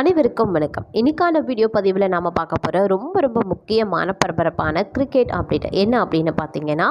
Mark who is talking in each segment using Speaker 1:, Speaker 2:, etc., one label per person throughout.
Speaker 1: அனைவருக்கும் வணக்கம். இன்னைக்கான வீடியோ பதிவில் நாம் பார்க்க போகிற ரொம்ப ரொம்ப முக்கியமான பரபரப்பான கிரிக்கெட் அப்டேட் என்ன அப்படின்னு பார்த்தீங்கன்னா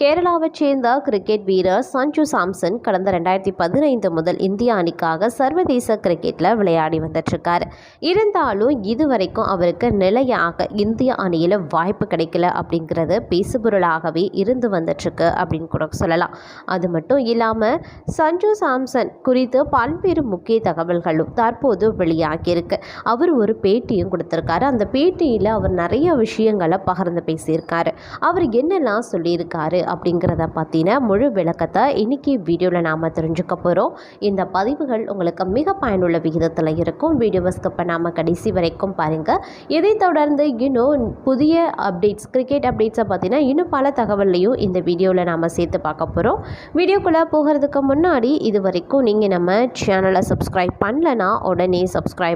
Speaker 1: கேரளாவை சேர்ந்த கிரிக்கெட் வீரர் சஞ்சு சாம்சன் கடந்த ரெண்டாயிரத்தி பதினைந்து முதல் இந்திய அணிக்காக சர்வதேச கிரிக்கெட்டில் விளையாடி வந்துட்டுருக்காரு. இருந்தாலும் இதுவரைக்கும் அவருக்கு நிலையாக இந்திய அணியில் வாய்ப்பு கிடைக்கல அப்படிங்கிறது பேசுபொருளாகவே இருந்து வந்துட்டுருக்கு அப்படின்னு கூட சொல்லலாம். அது மட்டும் இல்லாமல் சஞ்சு சாம்சன் குறித்து பல்வேறு முக்கிய தகவல்களும் தற்போது வெளியாகி இருக்கு அவர் ஒரு பேட்டியும் கொடுத்துருக்காரு. அந்த பேட்டியில் அவர் நிறைய விஷயங்களை பகிர்ந்து பேசியிருக்காரு. அவர் என்னெல்லாம் சொல்லியிருக்காரு அப்படிங்கிறத பற்றின முழு விளக்கத்தை இன்னைக்கு வீடியோவில் நாம் தெரிஞ்சுக்க போகிறோம் இந்த பதிவுகள் உங்களுக்கு மிக பயனுள்ள விகிதத்தில் இருக்கும். வீடியோவை ஸ்கிப் பண்ணாமல் கடைசி வரைக்கும் பாருங்கள் இதை தொடர்ந்து இன்னும் புதிய அப்டேட்ஸ் கிரிக்கெட் அப்டேட்ஸை பார்த்தீங்கன்னா இன்னும் பல தகவல்லையும் இந்த வீடியோவில் நாம் சேர்த்து பார்க்க போகிறோம் வீடியோக்குள்ளே போகிறதுக்கு முன்னாடி இது வரைக்கும் நீங்கள் நம்ம சேனலை சப்ஸ்கிரைப் பண்ணலனா உடனே சப்ஸ்கிரைப்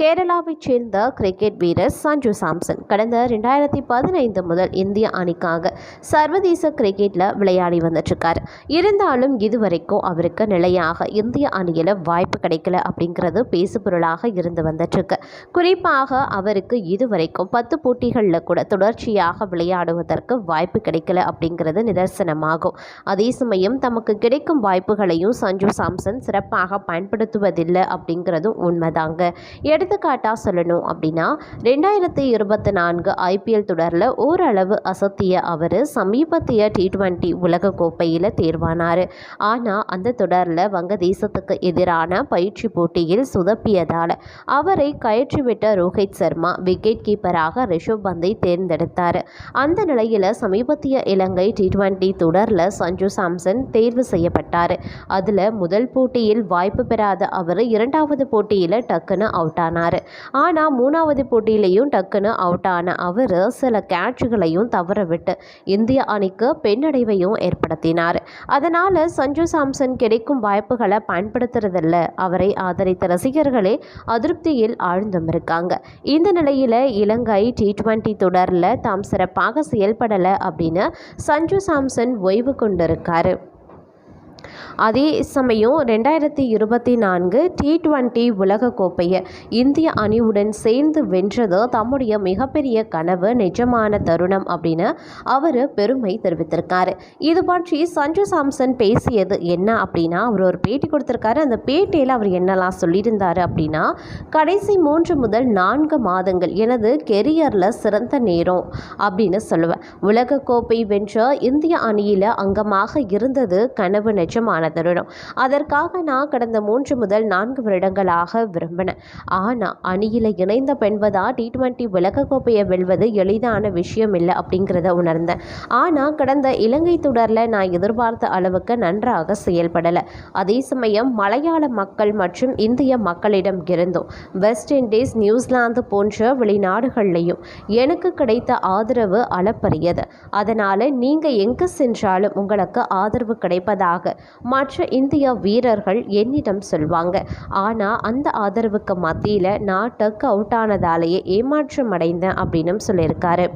Speaker 1: கேரளாவைச் சேர்ந்த கிரிக்கெட் வீரர் சஞ்சு சாம்சன் கடந்த ரெண்டாயிரத்தி பதினைந்து முதல் இந்திய அணிக்காக சர்வதேச கிரிக்கெட்டில் விளையாடி வந்துட்டுருக்கார். இருந்தாலும் இதுவரைக்கும் அவருக்கு நிலையாக இந்திய அணியில் வாய்ப்பு கிடைக்கல அப்படிங்கிறது பேசுபொருளாக இருந்து வந்துட்டுருக்கு. குறிப்பாக அவருக்கு இதுவரைக்கும் பத்து போட்டிகளில் கூட தொடர்ச்சியாக விளையாடுவதற்கு வாய்ப்பு கிடைக்கல அப்படிங்கிறது நிதர்சனமாகும். அதே சமயம் தமக்கு கிடைக்கும் வாய்ப்புகளையும் சஞ்சு சாம்சன் சிறப்பாக பயன்படுத்துவதில்லை அப்படிங்கிறதும் உண்மைதாங்க. எடுத்துக்காட்டாக சொல்லணும் அப்படின்னா ரெண்டாயிரத்தி இருபத்தி நான்கு ஐபிஎல் தொடரில் ஓரளவு அசத்திய அவர் சமீபத்திய டி டுவெண்ட்டி உலகக்கோப்பையில் தேர்வானார். ஆனால் அந்த தொடரில் வங்கதேசத்துக்கு எதிரான பயிற்சி போட்டியில் சுதப்பியதால் அவரை கயிற்றுவிட்ட ரோஹித் சர்மா விக்கெட் கீப்பராக ரிஷப் பந்தை தேர்ந்தெடுத்தார். அந்த நிலையில் சமீபத்திய இலங்கை டி டுவெண்ட்டி தொடரில் சஞ்சு சாம்சன் தேர்வு செய்யப்பட்டார். அதில் முதல் போட்டியில் வாய்ப்பு பெறாத அவர் இரண்டாவது போட்டியில் டக்குன்னு அவுட் ஆனார் ஆனால் மூணாவது போட்டியிலையும் டக்குன்னு அவுட் ஆன அவர் சில கேட்சுகளையும் தவறவிட்டு இந்திய அணிக்கு பெண்ணடைவையும் ஏற்படுத்தினார். அதனால் சஞ்சு சாம்சன் கிடைக்கும் வாய்ப்புகளை பயன்படுத்துறதில்ல. அவரை ஆதரித்த ரசிகர்களே அதிருப்தியில் ஆழ்ந்தும் இருக்காங்க. இந்த நிலையில் இலங்கை டி டுவெண்ட்டி தொடரில் தாம் சிறப்பாக செயல்படலை அப்படின்னு சஞ்சு சாம்சன் ஓய்வு கொண்டிருக்காரு. அதே சமயம் ரெண்டாயிரத்தி இருபத்தி நான்கு டி டுவெண்ட்டி உலகக்கோப்பையை இந்திய அணியுடன் சேர்ந்து வென்றது தம்முடைய மிகப்பெரிய கனவு நிஜமான தருணம் அப்படின்னு அவர் பெருமை தெரிவித்திருக்காரு. இது பற்றி சஞ்சு சாம்சன் பேசியது என்ன அப்படின்னா அவர் ஒரு பேட்டி கொடுத்துருக்காரு. அந்த பேட்டியில் அவர் என்னெல்லாம் சொல்லியிருந்தார் அப்படின்னா கடைசி மூன்று முதல் நான்கு மாதங்கள் எனது கெரியரில் சிறந்த நேரம் அப்படின்னு சொல்லுவேன். உலகக்கோப்பை வென்ற இந்திய அணியில் அங்கமாக இருந்தது கனவு நிஜமான தருணம் அதற்காக நான் கடந்த மூன்று முதல் நான்கு வருடங்களாக விரும்பினேன். ஆனால் அணியில் இணைந்த பெண்பதா டி டுவெண்ட்டி உலகக்கோப்பையை வெல்வது எளிதான விஷயம் இல்லை அப்படிங்கிறத உணர்ந்தேன். ஆனால் கடந்த இலங்கை தொடரில் நான் எதிர்பார்த்த அளவுக்கு நன்றாக செயல்படலை. அதே சமயம் மலையாள மக்கள் மற்றும் இந்திய மக்களிடம் இருந்தும் வெஸ்ட் இண்டீஸ் நியூசிலாந்து போன்ற வெளிநாடுகள்லையும் எனக்கு கிடைத்த ஆதரவு அளப்பரியது. அதனால் நீங்கள் எங்கு சென்றாலும் உங்களுக்கு ஆதரவு கிடைப்பதாக மற்ற இந்திய வீரர்கள் என்னிடம் சொல்வாங்க. ஆனால் அந்த ஆதரவுக்கு மத்தியில் நான் டக் அவுட் ஆனதாலேயே ஏமாற்றம் அடைந்தேன் அப்படின்னு சொல்லியிருக்காரு.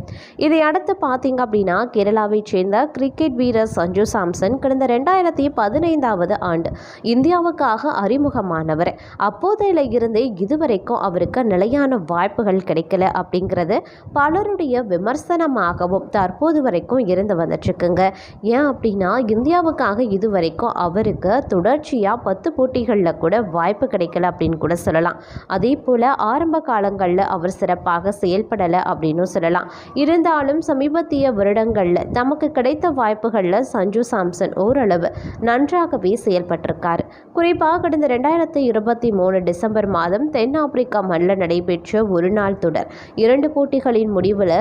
Speaker 1: இதை அடுத்து பார்த்தீங்க அப்படின்னா கேரளாவை சேர்ந்த கிரிக்கெட் வீரர் சஞ்சு சாம்சன் கடந்த ரெண்டாயிரத்தி பதினைந்தாவது ஆண்டு இந்தியாவுக்காக அறிமுகமானவர். அப்போதையில இருந்தே இதுவரைக்கும் அவருக்கு நிலையான வாய்ப்புகள் கிடைக்கல அப்படிங்கிறது பலருடைய விமர்சனமாகவும் தற்போது வரைக்கும் இருந்து வந்துட்டுருக்குங்க ஏன் அப்படின்னா இந்தியாவுக்காக இதுவரைக்கும் அவருக்கு தொடர்ச்சியாக பத்து போட்டிகளில் கூட வாய்ப்பு கிடைக்கல அப்படின்னு கூட சொல்லலாம். அதே போல் ஆரம்ப காலங்களில் அவர் சிறப்பாக செயல்படலை அப்படின்னு சொல்லலாம். இருந்தாலும் சமீபத்திய வருடங்களில் தமக்கு கிடைத்த வாய்ப்புகளில் சஞ்சு சாம்சன் ஓரளவு நன்றாகவே செயல்பட்டிருக்கார். குறிப்பாக கடந்த ரெண்டாயிரத்தி இருபத்தி மூணு டிசம்பர் மாதம் தென்னாப்பிரிக்கா மண்ணில் நடைபெற்ற ஒரு நாள் தொடர். இரண்டு போட்டிகளின் முடிவில்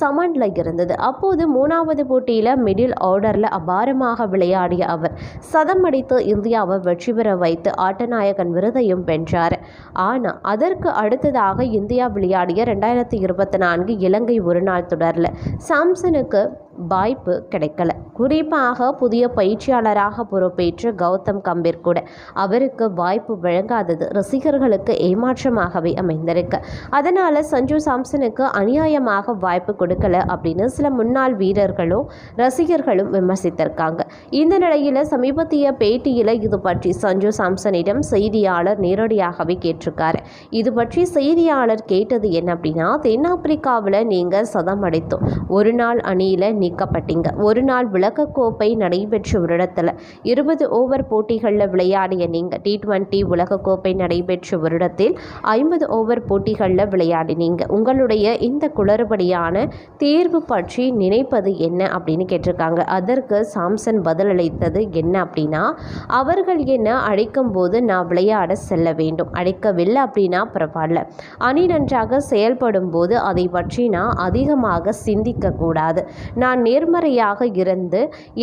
Speaker 1: சமன்ல இருந்தது. அப்போது மூணாவது போட்டியில் மிடில் ஆர்டரில் அபாரமாக விளையாடிய அவர் சத அடித்து இந்தியாவை வெற்றி பெற வைத்து ஆட்டநாயகன் விருதையும் வென்றார். ஆனால் அதற்கு அடுத்ததாக இந்தியா விளையாடிய ரெண்டாயிரத்தி இருபத்தி நான்கு இலங்கை ஒருநாள் தொடரில் சாம்சனுக்கு வாய்ப்பு கிடைக்கல. குறிப்பாக புதிய பயிற்சியாளராக பொறுப்பேற்ற கௌதம் கம்பீர் கூட அவருக்கு வாய்ப்பு வழங்காதது ரசிகர்களுக்கு ஏமாற்றமாகவே அமைந்திருக்கு. அதனால் சஞ்சு சாம்சனுக்கு அநியாயமாக வாய்ப்பு கொடுக்கல அப்படின்னு சில முன்னாள் வீரர்களும் ரசிகர்களும் விமர்சித்திருக்காங்க. இந்த நிலையில் சமீபத்திய பேட்டியில் இது பற்றி சஞ்சு சாம்சனிடம் செய்தியாளர் நேரடியாகவே கேட்டிருக்காரு. இது பற்றி செய்தியாளர் கேட்டது என்ன அப்படின்னா தென்னாப்பிரிக்காவில் நீங்கள் சதம் அடைத்தோம். ஒரு நாள் அணியில் நீக்கப்பட்டீங்க. ஒரு நாள் உலகக்கோப்பை நடைபெற்ற வருடத்தில் இருபது ஓவர் போட்டிகளில் விளையாடிய நீங்கள் டி டுவெண்ட்டி உலகக்கோப்பை நடைபெற்ற வருடத்தில் ஐம்பது ஓவர் போட்டிகளில் விளையாடினீங்க. உங்களுடைய இந்த குளறுபடியான தேர்வு பற்றி நினைப்பது என்ன அப்படின்னு கேட்டிருக்காங்க. அதற்கு சாம்சன் பதிலளித்தது என்ன அப்படின்னா அவர்கள் என்ன அழைக்கும் போது நான் விளையாட செல்ல வேண்டும். அழைக்கவில்லை அப்படின்னா பரவாயில்ல. அணி நன்றாக செயல்படும் போது அதை பற்றி நான் அதிகமாக சிந்திக்கக்கூடாது நான் நான் நேர்மறையாக இருந்து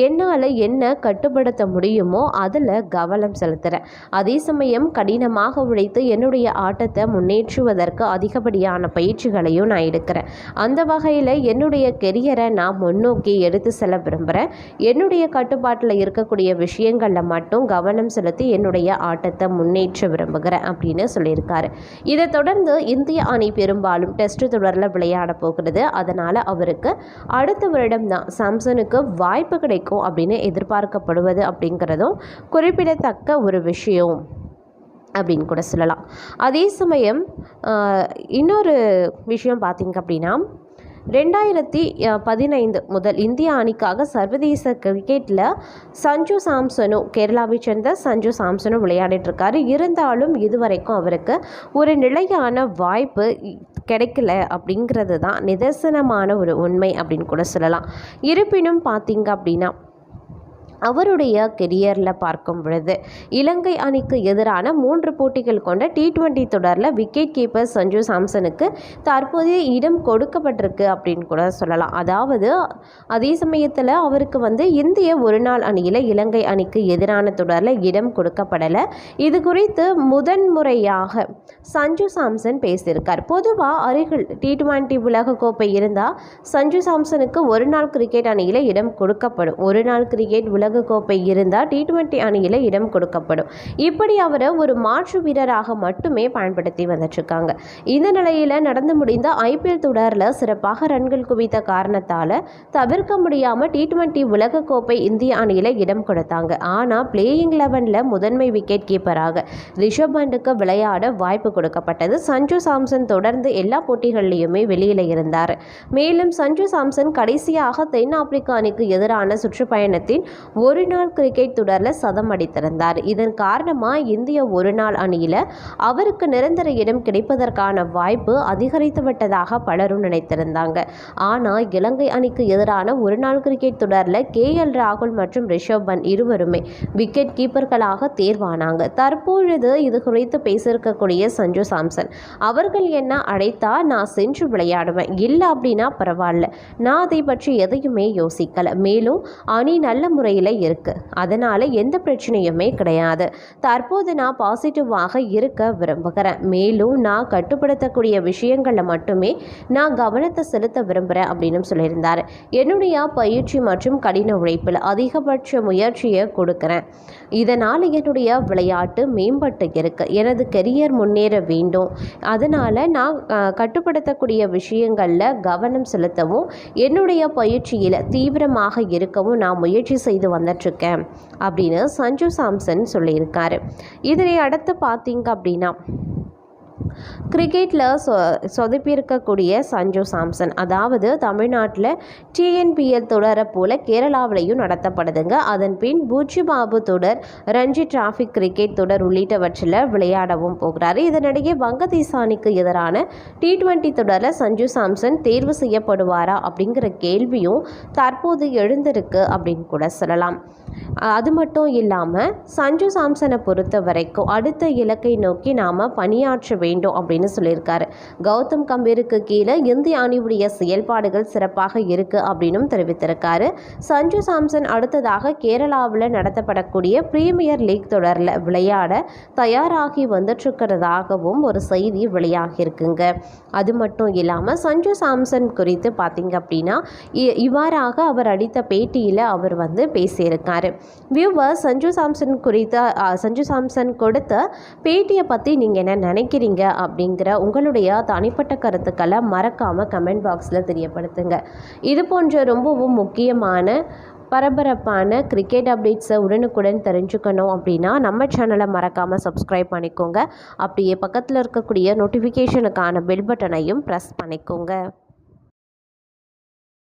Speaker 1: என்னால் என்ன கட்டுப்படுத்த முடியுமோ அதில் கவனம் செலுத்துகிறேன் அதே சமயம் கடினமாக உழைத்து என்னுடைய ஆட்டத்தை முன்னேற்றுவதற்கு அதிகப்படியான பயிற்சிகளையும் நான் எடுக்கிறேன். அந்த வகையில் என்னுடைய கெரியரை நான் முன்னோக்கி எடுத்து செல்ல விரும்புகிறேன் என்னுடைய கட்டுப்பாட்டில் இருக்கக்கூடிய விஷயங்களில் மட்டும் கவனம் செலுத்தி என்னுடைய ஆட்டத்தை முன்னேற்ற விரும்புகிறேன் அப்படின்னு சொல்லியிருக்காரு. இதை தொடர்ந்து இந்திய அணி பெரும்பாலும் டெஸ்ட் தொடரில் விளையாட போகிறது. அதனால் அவருக்கு அடுத்த வருடம் தான் சாம்சனுக்கு வாய்ப்பு கிடைக்கும் அப்படின்னு எதிர்பார்க்கப்படுவது அப்படிங்கிறதும் குறிப்பிடத்தக்க ஒரு விஷயம் அப்படின்னு கூட சொல்லலாம். அதே சமயம் ஆஹ், இன்னொரு விஷயம் பார்த்தீங்க அப்படின்னா ரெண்டாயிரத்தி பதினைந்து முதல் இந்திய அணிக்காக சர்வதேச கிரிக்கெட்டில் சஞ்சு சாம்சனும் கேரளாவை சேர்ந்த சஞ்சு சாம்சனும் விளையாடிட்டு இருக்காரு இருந்தாலும் இதுவரைக்கும் அவருக்கு ஒரு நிலையான வாய்ப்பு கிடைக்கல அப்படிங்கிறது தான் நிதர்சனமான ஒரு உண்மை அப்படின்னு கூட சொல்லலாம். இருப்பினும் பார்த்தீங்க அப்படின்னா அவருடைய கெரியரில் பார்க்கும் பொழுது இலங்கை அணிக்கு எதிரான மூன்று போட்டிகள் கொண்ட டி டுவெண்ட்டி தொடரில் விக்கெட் கீப்பர் சஞ்சு சாம்சனுக்கு தற்போதைய இடம் கொடுக்கப்பட்டிருக்கு அப்படின்னு கூட சொல்லலாம். அதாவது அதே சமயத்தில் அவருக்கு வந்து இந்திய ஒருநாள் அணியில் இலங்கை அணிக்கு எதிரான தொடரில் இடம் கொடுக்கப்படலை. இது குறித்து முதன்முறையாக சஞ்சு சாம்சன் பேசியிருக்கார். பொதுவாக அருகில் டி டுவெண்ட்டி உலகக்கோப்பை இருந்தால் சஞ்சு சாம்சனுக்கு ஒரு நாள் கிரிக்கெட் அணியில் இடம் கொடுக்கப்படும். ஒரு நாள் கிரிக்கெட் உலக கோப்பை இருந்தால் டி டுவெண்ட்டி அணியில் இடம் கொடுக்கப்படும். இப்படி அவரை ஒரு மாற்று வீரராக மட்டுமே பயன்படுத்தி வந்துட்டுருக்காங்க. இந்த நிலையில் நடந்து முடிந்த ஐபிஎல் தொடரில் சிறப்பாக ரன்கள் குவித்த காரணத்தால் தவிர்க்க முடியாமல் டி டுவெண்ட்டி உலகக்கோப்பை இந்திய அணியில் இடம் கொடுத்தாங்க. ஆனால் பிளேயிங் லெவனில் முதன்மை விக்கெட் கீப்பராக ரிஷப் பண்டுக்கு விளையாட வாய்ப்பு கொடுக்கப்பட்டது. சஞ்சு சாம்சன் தொடர்ந்து எல்லா போட்டிகள்லையுமே வெளியில் இருந்தார். மேலும் சஞ்சு சாம்சன் கடைசியாக தென்னாப்பிரிக்க அணிக்கு எதிரான சுற்றுப்பயணத்தின் ஒரு நாள் கிரிக்கெட் தொடரில் சதம் அடித்திருந்தார். இதன் காரணமாக இந்திய ஒரு நாள் அணியில் அவருக்கு நிரந்தர இடம் கிடைப்பதற்கான வாய்ப்பு அதிகரித்து விட்டதாக பலரும் நினைத்திருந்தாங்க. ஆனால் இலங்கை அணிக்கு எதிரான ஒரு நாள் கிரிக்கெட் தொடரில் கே. எல். ராகுல் மற்றும் ரிஷப் பன் இருவருமே விக்கெட் கீப்பர்களாக தேர்வானாங்க. தற்பொழுது இது குறித்து பேசியிருக்கக்கூடிய சஞ்சு சாம்சன் அவர்கள் என்ன அழைத்தா நான் சென்று விளையாடுவேன். இல்லை அப்படின்னா பரவாயில்ல. நான் அதை பற்றி எதையுமே யோசிக்கல. மேலும் அணி நல்ல முறையில் இருக்கு. அதனால் எந்த பிரச்சனையுமே கிடையாது. தற்போது நான் பாசிட்டிவாக இருக்க விரும்புகிறேன். மேலும் நான் கட்டுப்படுத்தக்கூடிய விஷயங்களில் மட்டுமே நான் கவனத்தை செலுத்த விரும்புகிறேன் அப்படின்னு சொல்லியிருந்தார். என்னுடைய பயிற்சி மற்றும் கடின உழைப்பில் அதிகபட்ச முயற்சியை கொடுக்குறேன். இதனால் என்னுடைய விளையாட்டு மேம்பட்டு இருக்கு. எனது கெரியர் முன்னேற வேண்டும். அதனால் நான் கட்டுப்படுத்தக்கூடிய விஷயங்களில் கவனம் செலுத்தவும் என்னுடைய பயிற்சியில் தீவிரமாக இருக்கவும் நான் முயற்சி செய்து வந்துட்டுருக்கேன் அப்படின்னு சஞ்சு சாம்சன் சொல்லியிருக்காரு. இதனை அடுத்து பார்த்தீங்க அப்படின்னா கிரிக்கெட்டில் சொ சொதப்பியிருக்கக்கூடிய சஞ்சு சாம்சன். அதாவது தமிழ்நாட்டில் டிஎன்பிஎல் தொடரை போல கேரளாவிலையும் நடத்தப்படுதுங்க. அதன் பின் பூச்சிபாபு தொடர் ரஞ்சி டிராஃபிக் கிரிக்கெட் தொடர் உள்ளிட்டவற்றில் விளையாடவும் போகிறார். இதனிடையே வங்கதேசாணிக்கு எதிரான டி டுவெண்ட்டி தொடரில் சஞ்சு சாம்சன் தேர்வு செய்யப்படுவாரா அப்படிங்கிற கேள்வியும் தற்போது எழுந்திருக்கு அப்படின்னு கூட சொல்லலாம். அது மட்டும் இல்லாமல் சஞ்சு சாம்சனை பொறுத்த வரைக்கும் அடுத்த இலக்கை நோக்கி நாம் பணியாற்ற வேண்டும் வேண்டும் அப்படின்னு சொல்லியிருக்காரு. கௌதம் கம்பீருக்கு கீழே இந்திய அணியுடைய செயல்பாடுகள் சிறப்பாக இருக்குது அப்படின்னும் தெரிவித்திருக்காரு. சஞ்சு சாம்சன் அடுத்ததாக கேரளாவில் நடத்தப்படக்கூடிய பிரீமியர் லீக் தொடரில் விளையாட தயாராகி வந்துட்டுருக்கிறதாகவும் ஒரு செய்தி வெளியாகியிருக்குங்க. அது மட்டும் இல்லாமல் சஞ்சு சாம்சன் குறித்து பார்த்தீங்க அப்படின்னா இ- இவ்வாறாக அவர் அளித்த பேட்டியில் அவர் வந்து பேசியிருக்காரு. வியூவர் சஞ்சு சாம்சன் குறித்த சஞ்சு சாம்சன் கொடுத்த பேட்டியை பற்றி நீங்கள் என்ன நினைக்கிறீங்க அப்படிங்கிற உங்களுடைய தனிப்பட்ட கருத்துக்களை மறக்காமல் கமெண்ட் பாக்ஸில் தெரியப்படுத்துங்க. இது போன்ற ரொம்பவும் முக்கியமான பரபரப்பான கிரிக்கெட் அப்டேட்ஸை உடனுக்குடன் தெரிஞ்சுக்கணும் அப்படின்னா நம்ம சேனலை மறக்காமல் சப்ஸ்கிரைப் பண்ணிக்கோங்க. அப்படியே பக்கத்தில் இருக்கக்கூடிய நோட்டிஃபிகேஷனுக்கான பெல் பட்டனையும் ப்ரெஸ் பண்ணிக்கோங்க.